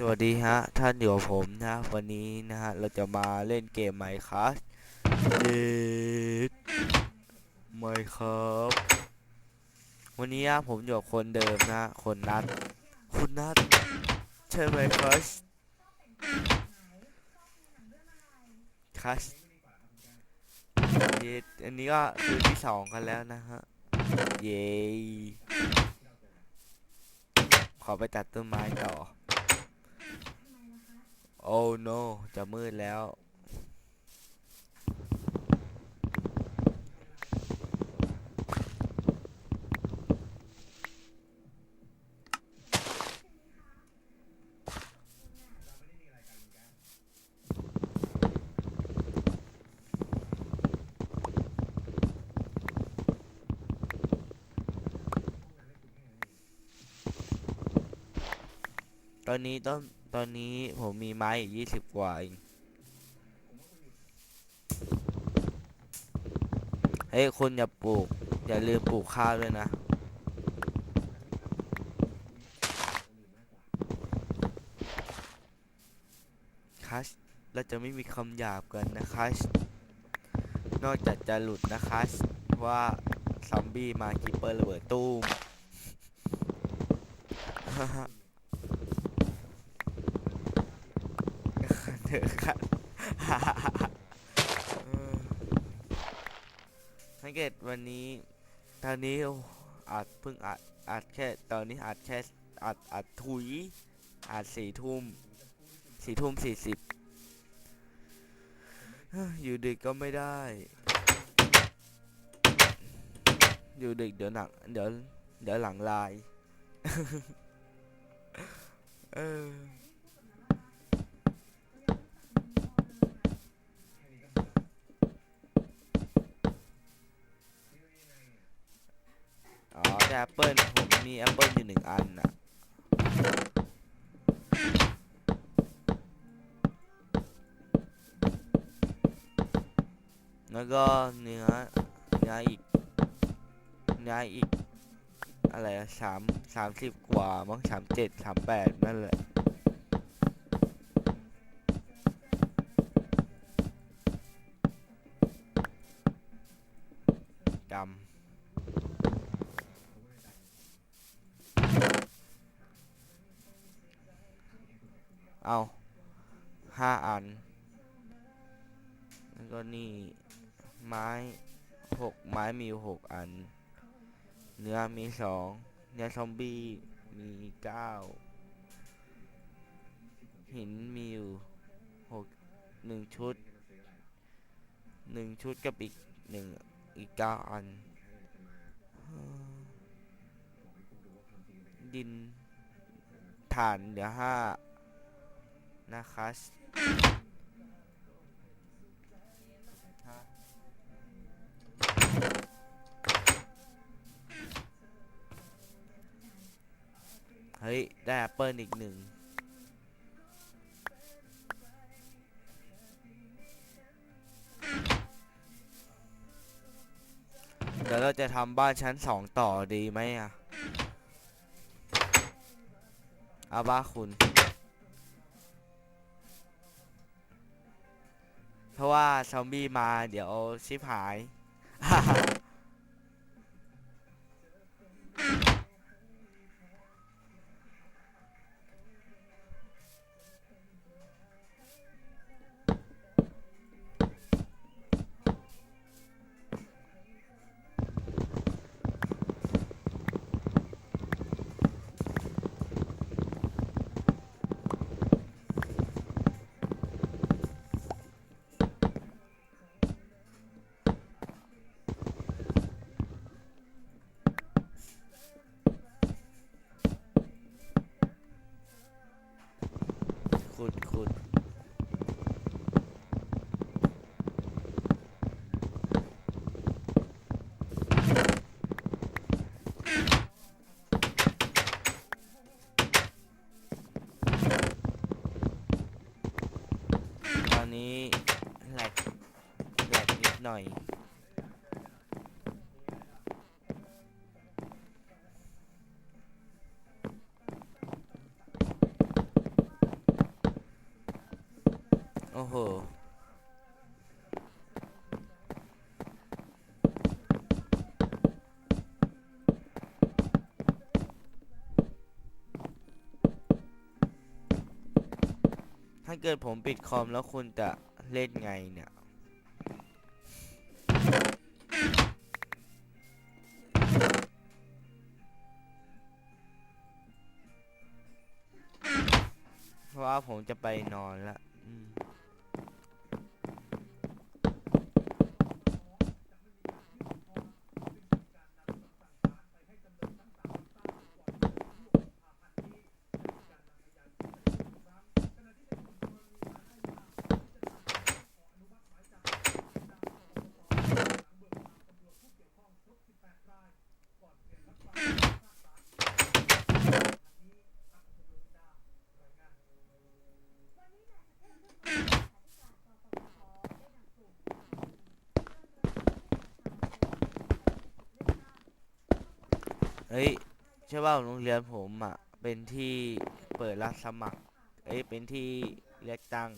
สวัสดีฮะ ท่านอยู่กับผมนะ วันนี้นะฮะ เราจะมาเล่นเกมไมค์ครับเด็ดไมค์ครับวันนี้นะผมอยู่กับคนเดิมนะ คนนัดคุณนัดใช่ไหมครับคัสเย้อันนี้ก็คือที่สองกันแล้วนะฮะ เย้ขอไปตัดต้นไม้ต่อ โอ้ no จะมืดแล้ว ตอนนี้ต้น ตอนนี้ผมมีไม้อีกยี่สิบกว่าเองเฮ้ยคุณอย่าปลูก อย่าลืมปลูกข้าวด้วยนะ คัสเราจะไม่มีคำหยาบกันนะคัสนอกจากจะหลุดนะคัสว่าซอมบี้มาคิปเปอร์ระเบิดตู้ม เถอะครับสังเกตวันนี้ ตอนนี้อ้อัดเพิ่งอัดอัดแค่ตอนนี้อัดแค่อัดอัดถุยอัดสี่ทุ่มสี่ทุ่มสี่สิบอยู่ดึกก็ไม่ได้ อยู่ดึกเดี๋ยวหนังเดี๋ยวเดี๋ยวหลังลาย เออ แล้วก็เนื้อเนื้ออีกเนื้ออีกอะไรสามสามสิบกว่ามั้งสามเจ็ดสามแปดนั่นแหละจำเอาห้าอัน แล้วก็นี่ ไม้หกไม้มีหกอัน เนื้อมีสองเนื้อซอมบี้มีเก้าหินมีอยู่หกหนึ่งชุดหนึ่งชุดกับอีกหนึ่งอีกเก้าอัน ดินฐานเหลือห้านะครั ยได้แอปเปิลอีกหนึ่งเดี๋ยวเราจะทำบ้านชั้นสองต่อดีไหมอะเอาบ้าคุณ เพราะว่าซอมบี้มาเดี๋ยวชิบหาย ขุดขุดตอนนี้แหลกแหลกนิดหน่อย อ้โห ถ้าเกิดผมปิดคอมแล้วคุณจะเล่นไงเนี่ย เพราะว่าผมจะไปนอนละ เฮ้ยใช่ว่าโรงเรียนผมอะเป็นที่เปิดรับสมัครเอ้ยเป็นที่เลือกตั้ง